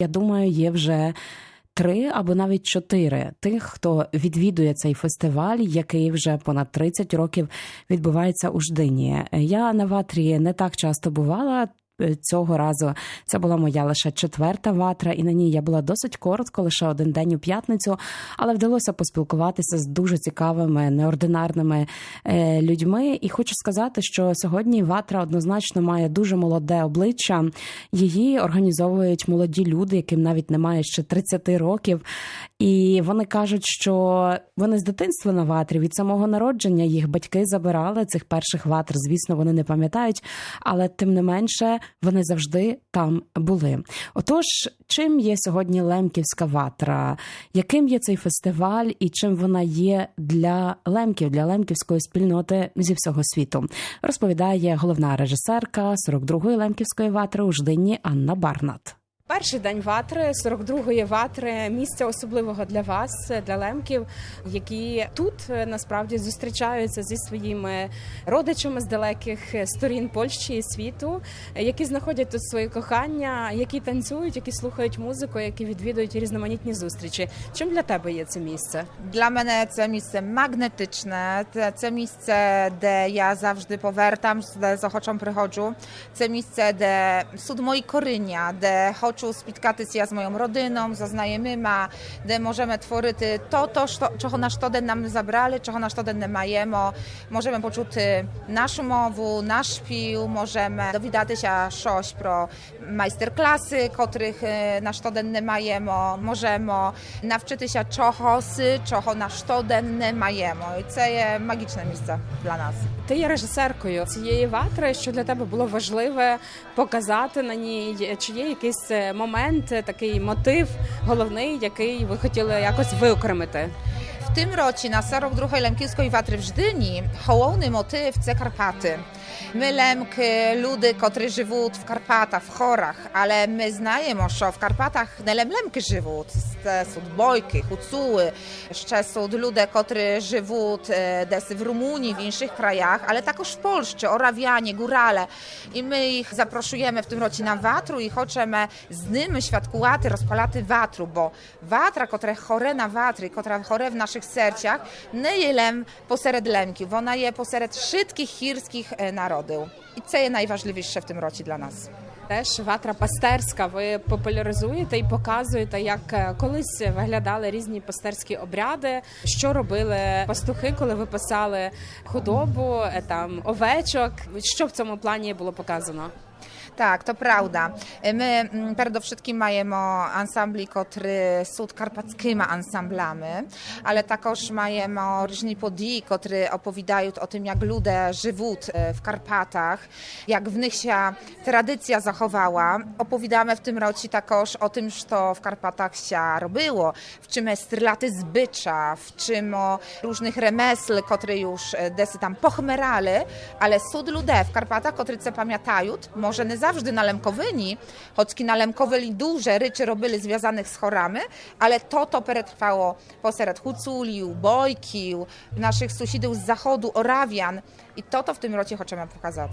Я думаю, є вже три або навіть чотири тих, хто відвідує цей фестиваль, який вже понад 30 років відбувається у Ждині. Я на ватрі не так часто бувала. Цього разу це була моя лише четверта ватра, і на ній я була досить коротко, лише один день у п'ятницю, але вдалося поспілкуватися з дуже цікавими неординарними е, людьми. І хочу сказати, що сьогодні ватра однозначно має дуже молоде обличчя. Її організовують молоді люди, яким навіть немає ще 30 років. І вони кажуть, що вони з дитинства на ватрі від самого народження їх батьки забирали цих перших ватр. Звісно, вони не пам'ятають, але тим не менше вони завжди там були. Отож, чим є сьогодні Лемківська ватра? Яким є цей фестиваль і чим вона є для лемків, для лемківської спільноти зі всього світу? Розповідає головна режисерка 42-ї лемківської ватри у Ждині Анна Барнат. Перший день ватри, 42-ї ватри, місця особливого для вас, для лемків, які тут е, насправді зустрічаються зі своїми родичами з далеких е, сторін Польщі і світу, е, які знаходять тут своє кохання, які танцюють, які слухають музику, які відвідують різноманітні зустрічі. Чим для тебе є це місце? Для мене це місце магнетичне, це, це місце, де я завжди повертам, де з приходжу. Це місце, де суд мої коріння, де хочу спіткатися з моją родином, з знайомими, де можемо творити то, то чого на щоден нам забрали, czego na щоден не маємо. Можемо почути нашу мову, наш спів, можемо довідатися щось про майстер-класи, котрих е, на щоден не маємо. Можемо навчитися чогось, чого на щоден не маємо. І це є магічне місце для нас. Ти є режисеркою цієї ватри. Що для тебе було важливе показати на ній? Чи є якийсь е, момент, такий мотив головний, який ви хотіли якось виокремити? W tym році na 42 Lemkівської ватри в Ждині головний мотив – це Карпати. Лемки, люди, котрі живуть в Карпатах, в хорах, але ми знаємо, що в Карпатах не лемки живуть. Це są бойки, hucuły, ще są люди, котрі живуть е, десь в Румунії, в інших краях, але також в Польщі, Orawianie, Górale. І ми їх запрошуємо в tym році на ватру і хочемо з ними świadкувати, розпалати ватру, бо ватра, котра хоре на ватрі, котра хоре в наших серцях, не є лем посеред лемків, вона є посеред wszystkich гірських народів. І це є найважливіше в tym році для нас. Теж ватра пастерська. Ви популяризуєте і показуєте, як колись виглядали різні пастерські обряди, що робили пастухи, коли випасали худобу, е, там овечок. Що в цьому плані було показано? Tak, to prawda. My mm, przede wszystkim mamy ansambli, które są karpackimi ansamblami, ale także mamy różni podii, które opowiadają o tym, jak ludzie żyją e, w Karpatach, jak w nich się tradycja zachowała. Opowiadamy w tym roku także o tym, co w Karpatach się robiło, w czym jest laty zbycza, w czym o różnych remesl, które już e, desy tam pochmerali, ale są ludzie w Karpatach, którzy це pamiętają, może nie zawsze na Lemkowyni, choć na Lemkowyni duże ryczy robili związanych z chorami, ale to to przetrwało poserед Huculiu, Bojkił, naszych sąsiadów z zachodu, Orawian i to to w tym roku chcemy pokazać.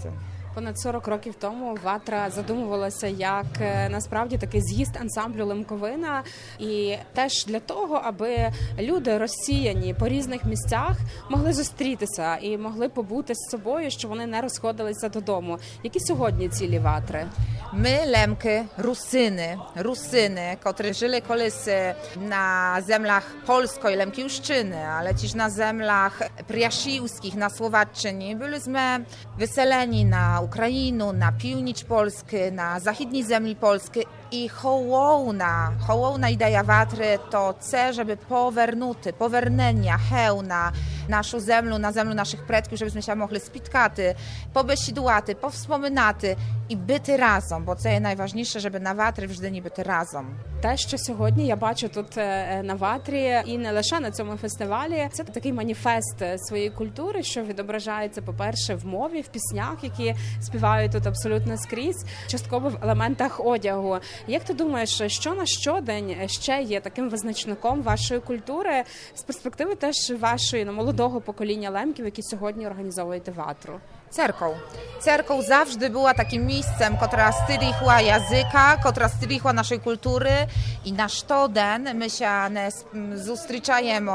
Понад 40 років тому ватра задумувалася як е, насправді такий з'їзд ансамблю Лемковина, і теж для того, аби люди розсіяні по різних місцях могли зустрітися і могли побути з собою, що вони не розходилися додому. Які сьогодні цілі ватри? My, Lemky, Rusyny, Rusyny, które żyli kolись na zemlach polskiej Lemkiuszczyny, ale też na zemlach priasiłskich, na Słowaczyni. Byliśmy wyseleni na Ukrainu, na piłnicz Polsky, na zachodniej ziemi Polski i hołowna, hołowna idea Watry to C, żeby powernuty, powernenia, hełna, naszą zemlę, na zemlę naszych предків, żebyśmy się mogli спіткати, побесідувати, повспоминати і бити разом, бо це є найважніше, щоб на ватрі в Ждині бити разом. Те, що сьогодні я бачу тут е, на ватрі, і не лише на цьому фестивалі, це такий маніфест своєї культури, що відображається, по-перше, в мові, в піснях, які співають тут абсолютно скрізь, частково в елементах одягу. Як ти думаєш, що на щодень ще є таким визначником вашої культури з перспективи теж вашої ну, молодого покоління лемків, які сьогодні організовуєте ватру? Cerką. Cerką zawsze była takim miejscem, która styrichła języka, która styrichła naszej kultury i nasz toden my się zustryczajemy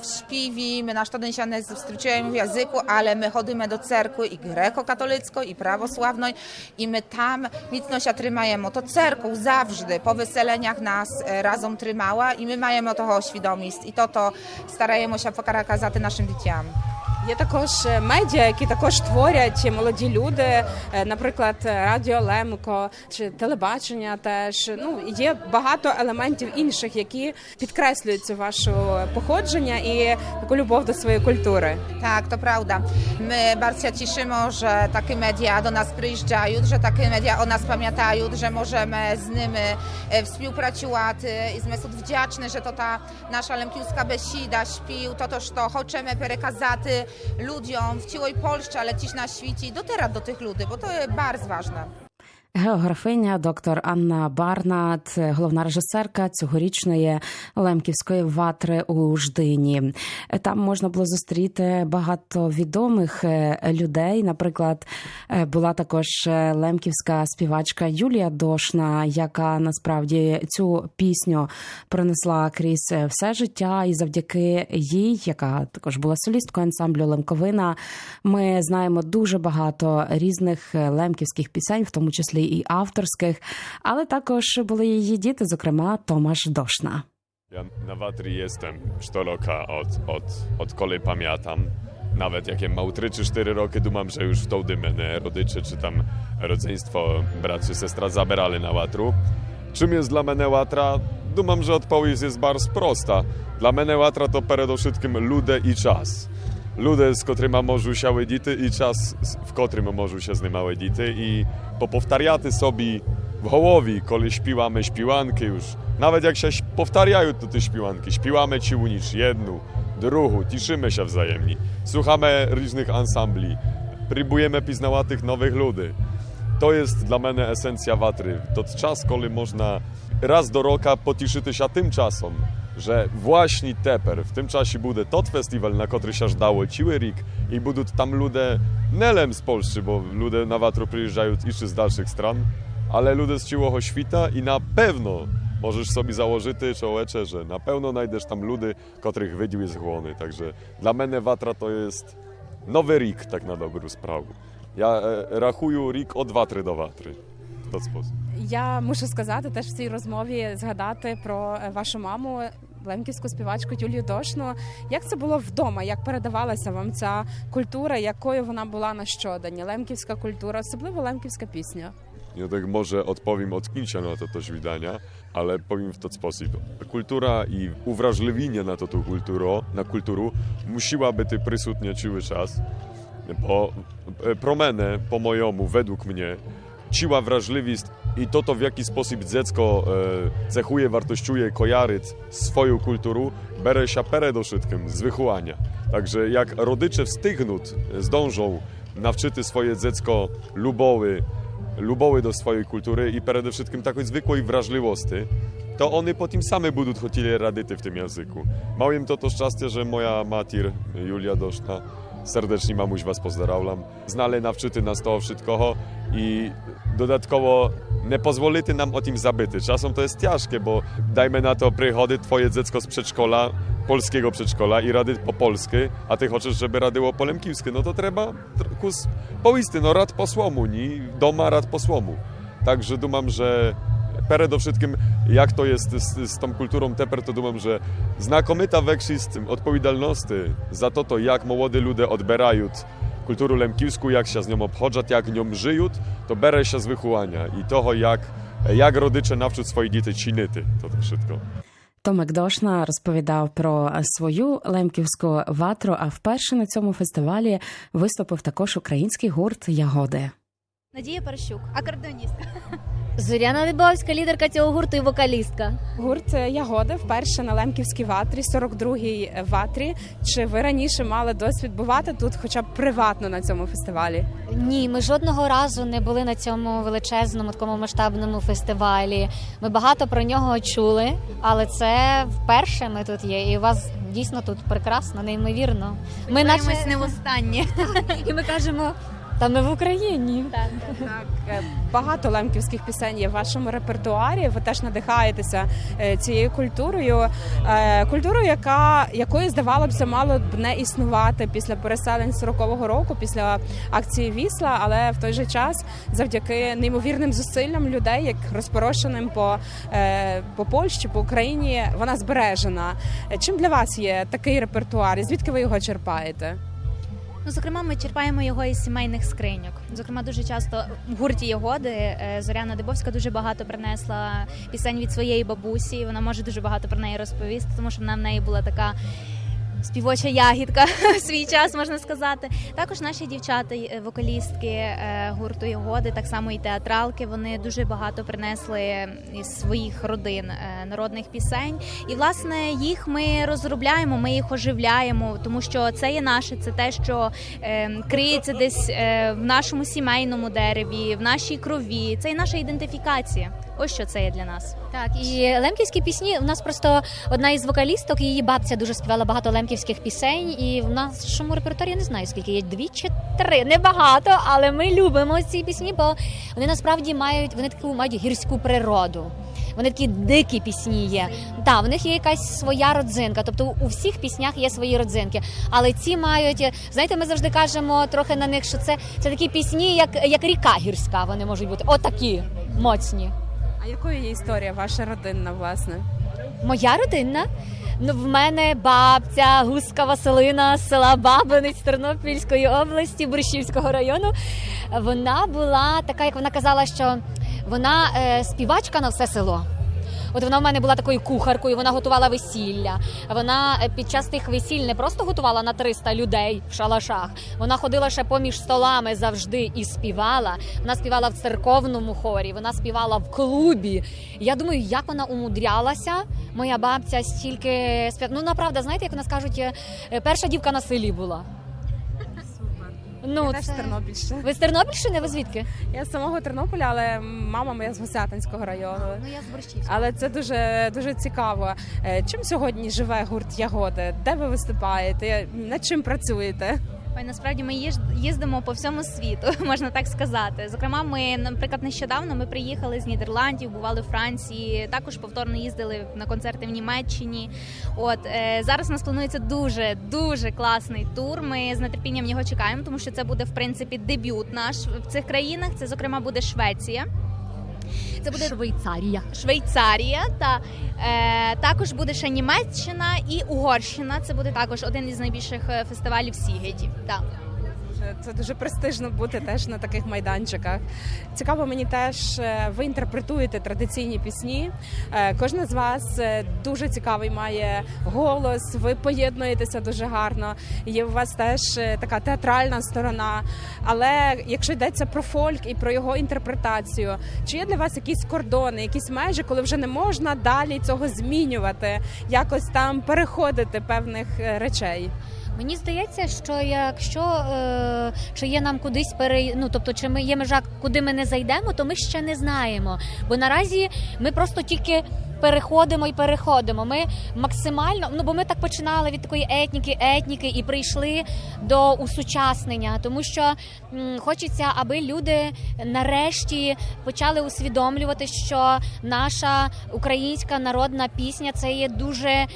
w śpiwi, my nasz toden się zustryczajemy w języku, ale my chodzimy do cerku i grekokatolicko, i prawosławnej i my tam mocno się trzymajemy. To cerką zawsze po wyseleniach nas e, razem trzymała i my mamy o to świadomość i to to starajemy się pokarakać za tym naszym dzieciom. Є також е, медіа, які також творять молоді люди, е, наприклад, Радіо Лемко чи телебачення. Теж ну є багато елементів інших, які підкреслюють цю вашу походження і таку любов до своєї культури. Tak, to prawda. My bardzo się cieszymy, że takie media do nas przyjeżdżają, że media o nas pamiętają, że możemy z nimi e, współpracować i jesteśmy wdzięczni, że to ta nasza lempijska besida śpił, to to, co chcemy ludziom w całej Polsce, ale też na świecie i docierać do tych ludzi, bo to jest bardzo ważne. Географиня доктор Анна Барнат, головна режисерка цьогорічної лемківської ватри у Ждині. Там можна було зустріти багато відомих е, людей. Наприклад, е, була також е, лемківська співачка Юлія Дошна, яка насправді цю пісню пронесла крізь все життя, і завдяки їй, яка також була солісткою ансамблю Лемковина, ми знаємо дуже багато різних лемківських пісень, в тому числі і авторських, але також були її діти, зокрема Томаш Дошна. Ja na Watry jestem sztoloka od, od, od kolej pamiętam. Nawet jak jem mał 3 czy 4 roki, dumam, że już w tą dymę rodycze czy tam rodzeństwo, brat czy sestra zabierali na Łatru. Czym jest dla mnie Łatra? Dumam, że odpowiedź jest bardzo prosta. Dla mnie Łatra to przede wszystkim ludę i czas. Ludę, z którymi możу się łedity i czas, w którym możу się z nimi łedity i popowtariaty sobie w hołowi, kiedy śpiewamy śpiwanki już. Nawet jak się powtarzają to te śpiwanki, śpiewamy ci unicz jedną, drugą, cieszymy się wzajemnie. Słuchamy różnych ansambli, próbujemy poznawać tych nowych ludzi. To jest dla mnie esencja Watry. To czas, kiedy można raz do roka potiszyć się tym czasem, że właśnie teper, w tym czasie będzie tot festiwal, na który się dało ciły rik i będą tam ludzie nelem z Polski, bo ludzie na Watru przyjeżdżają jeszcze z dalszych stron, ale ludzie z ciłoho świta i na pewno możesz sobie założyć czołecze, że na pewno znajdziesz tam ludzi, których wydził jest chłony. Także dla mnie Watra to jest nowy rik, tak na dobrą sprawę. Я е, рахую рік від ватри до ватри. В той спосіб. Я мушу сказати теж в цій розмові згадати про е, вашу маму. Лемківську співачку Юлію Дошну. Як це було вдома? Як передавалася вам ця культура? Якою вона була на щодень? Лемківська культура, особливо лемківська пісня. Ja tak może odpowiem od kincia na to też widania, ale powiem w ten sposób. Kultura i uwrażliwienie na to tu kulturo, na kulturu musiała być prysutnie cały czas, bo e, promene po mojemu, według mnie, ciła wrażliwość i to, to w jaki sposób dziecko e, cechuje, wartościuje, kojaryt swoją kulturą, bere się przede wszystkim z wychowania. Także jak rodycze wstygnut zdążą nawczyty swoje dziecko luboły, luboły do swojej kultury i przede wszystkim takiej zwykłej wrażliwości, to one po tym same będą chcieli radyty w tym języku. Małym to to szczęście, że moja matir Julia Doszna, serdecznie mamuś was pozdrawiam, znale nawczyty nas toho wszystkiego i dodatkowo nie pozwolity nam o tym zabyty. Czasem to jest ciężkie, bo dajmy na to przychody twoje dziecko z przedszkola, polskiego przedszkola i rady po polsku, a ty chcesz, żeby radyło po lemkiwskie, no to trzeba kus poisty, no rad po słomu, ni doma rad po słomu. Także dumam, że przede wszystkim jak to jest z, z tą kulturą teper, to dumam, że znakomita weksist odpowiedzialności za to, to jak młody ludzie odbierają kulturę lemkiwską, jak się z nią obchodzą, jak nią żyją, to bere się z wychowania i toho, jak, jak rodycze nawczą swoje dzieci чинити. to to wszystko. Томик Дошна розповідав про свою лемківську ватру. А вперше на цьому фестивалі виступив також український гурт Ягоди. Надія Парщук, акордеоністка. Зоряна Либовська, лідерка цього гурту і вокалістка. Гурт Ягоди вперше на Лемківській ватрі, 42-й ватрі. Чи ви раніше мали досвід бувати тут, хоча б приватно на цьому фестивалі? Ні, ми жодного разу не були на цьому величезному такому масштабному фестивалі. Ми багато про нього чули, але це вперше ми тут є. І у вас дійсно тут прекрасно, неймовірно. Ми Сподіваємось, не востаннє. і ми кажемо. Та ми в Україні. Так, е, багато лемківських пісень є в вашому репертуарі. Ви теж надихаєтеся е, цією культурою, Е, культурою, яка якої здавалося мало б не існувати після переселень 40-го року, після акції Вісла, але в той же час, завдяки неймовірним зусиллям людей, як розпорошеним по, по Польщі, по Україні, вона збережена. Чим для вас є такий репертуар? І звідки ви його черпаєте? Ну, зокрема, ми черпаємо його із сімейних скриньок. Зокрема, дуже часто в гурті Ягоди е, Зоряна Дибовська дуже багато принесла пісень від своєї бабусі. Вона може дуже багато про неї розповісти, тому що вона в неї була така. Співоча ягідка в свій час можна сказати. Також наші дівчата, е, вокалістки е, гурту Ягоди, так само і театралки. Вони дуже багато принесли із своїх родин е, народних пісень. І власне їх ми розробляємо, ми їх оживляємо, тому що це є наше, це те, що криється десь в нашому сімейному дереві, в нашій крові. Це і наша ідентифікація. Ось що це є для нас. Так, і лемківські пісні. У нас просто одна із вокалісток, її бабця дуже співала багато лемківських пісень. І в нашому репертуарі я не знаю скільки є дві чи три. Небагато, але ми любимо ці пісні, бо вони насправді мають вони таку мають гірську природу. Вони такі дикі пісні є. Так, в них є якась своя родзинка. Тобто у всіх піснях є свої родзинки. Але ці мають, знаєте, ми завжди кажемо трохи на них, що це, це такі пісні, як, як ріка гірська. Вони можуть бути отакі моцні. А якою є історія ваша родинна, власне? Моя родина. Ну, в мене бабця Гуска Василина з села Бабинець Тернопільської області, Борщівського району. Вона була така, як вона казала, що вона е, співачка на все село. От вона в мене була такою кухаркою, вона готувала весілля. Вона е, під час тих весіль не просто готувала на 300 людей в шалашах. Вона ходила ще поміж столами завжди і співала. Вона співала в церковному хорі, вона співала в клубі. Я думаю, як вона умудрялася, моя бабця стільки. Ну, направда, знаєте, як у нас кажуть, е, е, перша дівка на селі була. Ну, Я теж з. Тернопільщини. Ви з Тернопільщини? Ви звідки? Я з самого Тернополя, але мама моя з Гусятинського району. Ну я з Борщівського. Але це дуже дуже цікаво. Е, Чим сьогодні живе гурт Ягоди? Де ви виступаєте? Над чим працюєте? Ой, насправді ми їздимо по всьому світу, можна так сказати. Зокрема, ми, наприклад, нещодавно ми приїхали з Нідерландів, бували в Франції. Також повторно їздили на концерти в Німеччині. От е, зараз у нас планується дуже дуже класний тур. Ми з нетерпінням його чекаємо, тому що це буде в принципі дебют наш в цих країнах. Це зокрема буде Швеція. Це буде Швейцарія. Швейцарія та е, також буде ще Німеччина і Угорщина. Це буде також один із найбільших е, фестивалів Сігеті. Так. Це- дуже престижно бути теж на таких майданчиках. Цікаво мені теж, е, ви інтерпретуєте традиційні пісні. Е, Кожна з вас е, дуже цікавий має голос, ви поєднуєтеся дуже гарно. Є у вас теж така театральна сторона. Але якщо йдеться про фольк і про його інтерпретацію, чи є для вас якісь кордони, якісь межі, коли вже не можна далі цього змінювати, якось там переходити певних речей? Мені здається, що якщо е, чи є нам кудись пере... ну, тобто, чи ми є межа, куди ми не зайдемо, то ми ще не знаємо. Бо наразі ми просто тільки переходимо і переходимо. Ми максимально, ну бо ми так починали від такої етніки, етніки і прийшли до усучаснення, тому що м, хочеться, аби люди нарешті почали усвідомлювати, що наша українська народна пісня це є дуже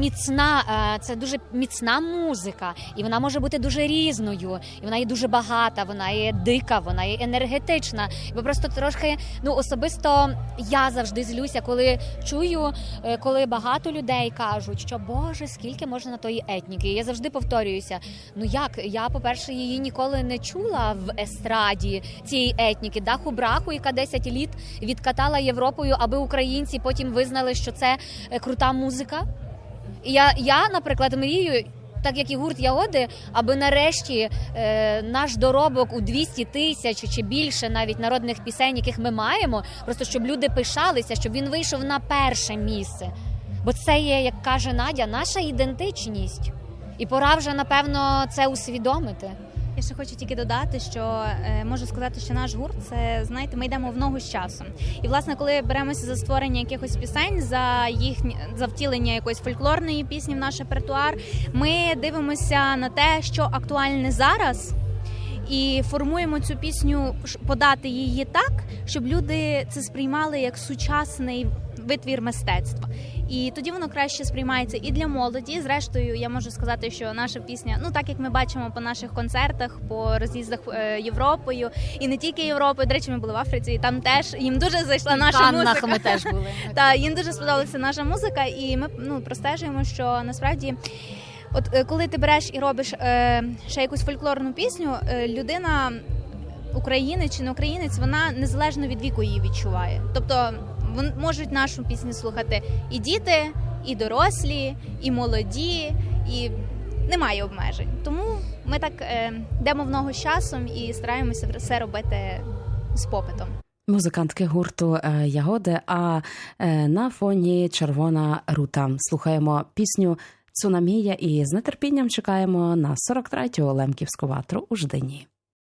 міцна, е, це дуже міцна музика, і вона може бути дуже різною, і вона є дуже багата, вона є дика, вона є енергетична. Бо просто трошки, ну особисто я завжди злюся, коли чую, е, коли багато людей кажуть, що Боже, скільки можна на тої етніки. Я завжди повторююся. Ну як я, по-перше, її ніколи не чула в естраді цієї етніки, даху браху, яка 10 літ відкатала Європою, аби українці потім визнали, що це е, крута музика. Я, я, наприклад, мрію. Так як і гурт Ягоди, аби нарешті е, наш доробок у 200 тисяч чи більше навіть народних пісень, яких ми маємо, просто щоб люди пишалися, щоб він вийшов на перше місце. Бо це є, як каже Надя, наша ідентичність. І пора вже напевно це усвідомити. Я ще хочу тільки додати, що е, можу сказати, що наш гурт це знаєте, ми йдемо в ногу з часом. І власне, коли беремося за створення якихось пісень, за їх за втілення якоїсь фольклорної пісні в наш репертуар, ми дивимося на те, що актуальне зараз. і формуємо цю пісню, подати її так, щоб люди це сприймали як сучасний витвір мистецтва. І тоді воно краще сприймається і для молоді. Зрештою, я можу сказати, що наша пісня, ну так як ми бачимо по наших концертах, по роз'їздах е, Європою, і не тільки Європою. До речі, ми були в Африці, і там теж їм дуже зайшла наша Каннах музика. ми теж були. Та їм дуже сподобалася наша музика, і ми ну простежуємо, що насправді. От е, коли ти береш і робиш е, ще якусь фольклорну пісню, е, людина українець чи не українець, вона незалежно від віку її відчуває. Тобто можуть нашу пісню слухати і діти, і дорослі, і молоді, і немає обмежень. Тому ми так е, йдемо в ногу з часом і стараємося все робити з попитом. Музикантки гурту е, Ягоди. А е, на фоні червона рута слухаємо пісню Цунамія і з нетерпінням чекаємо на 43-ю Лемківську ватру у Ждині.